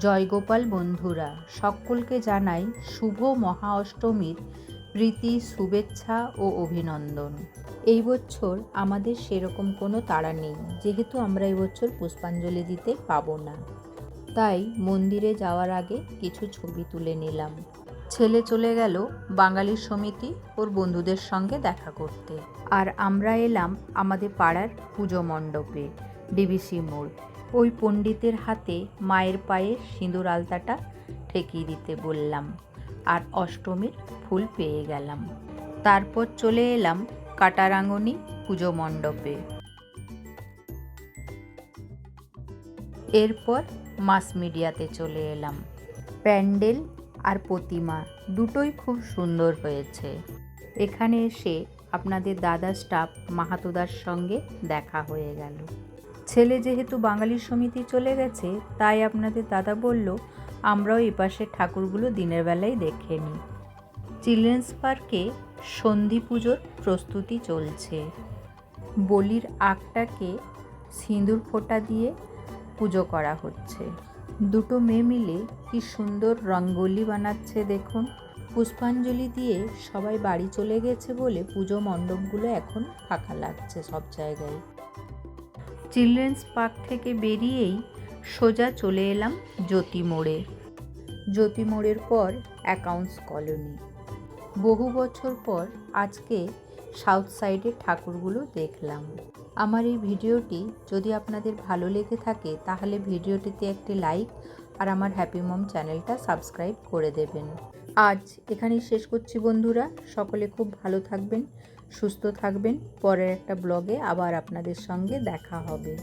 জয়গোপাল বন্ধুরা, সকলকে জানাই শুভ মহা অষ্টমীর প্রীতি, শুভেচ্ছা ও অভিনন্দন। এই বছর আমাদের সেরকম কোনো তাড়া নেই, যেহেতু আমরা এই বছর পুষ্পাঞ্জলি দিতে পাবো না। তাই মন্দিরে যাওয়ার আগে কিছু ছবি তুলে নিলাম। ছেলে চলে গেল বাঙালির সমিতি ওর বন্ধুদের সঙ্গে দেখা করতে। আর আমরা এলাম আমাদের পাড়ার পুজো মণ্ডপে। ডিবিসি মোড়। ওই পণ্ডিতের হাতে মায়ের পায়ে সিঁদুর আলতাটা ঠেকিয়ে দিতে বললাম আর অষ্টমীর ফুল পেয়ে গেলাম। তারপর চলে এলাম কাটারাঙ্গনি পুজো মণ্ডপে। এরপর মাস মিডিয়াতে চলে এলাম। প্যান্ডেল আর প্রতিমা দুটোই খুব সুন্দর হয়েছে। এখানে এসে আপনাদের দাদা স্টাফ মাহাতোদার সঙ্গে দেখা হয়ে গেল। ছেলে যেহেতু বাঙালির সমিতি চলে গেছে, তাই আপনাদের দাদা বলল, আমরাও এপাশের ঠাকুরগুলো দিনের বেলায় দেখে নিই। চিলড্রেন্স পার্কে সন্ধি পুজোর প্রস্তুতি চলছে। বলির আগটাকে সিঁদুর ফোঁটা দিয়ে পুজো করা হচ্ছে। দুটো মেয়ে মিলে কি সুন্দর রঙ্গোলি বানাচ্ছে দেখুন। পুষ্পাঞ্জলি দিয়ে সবাই বাড়ি চলে গেছে বলে পুজো মণ্ডপগুলো এখন ফাঁকা লাগছে সব জায়গায়। চিলড্রেন্স পার্ক থেকে বেরিয়েই সোজা চলে এলাম জ্যোতি মোড়ে। জ্যোতি মোড়ের পর অ্যাকাউন্টস কলোনি। বহু বছর পর আজকে সাউথ সাইডের ঠাকুরগুলো দেখলাম। আমার এই ভিডিওটি যদি আপনাদের ভালো লেগে থাকে, তাহলে ভিডিওটিতে একটি লাইক আর আমার হ্যাপি মম চ্যানেলটা সাবস্ক্রাইব করে দেবেন। আজ এখানেই শেষ করছি বন্ধুরা। সকলে খুব ভালো থাকবেন। সুস্থ থাকবেন। পরের একটা ব্লগে আবার আপনাদের সঙ্গে দেখা হবে।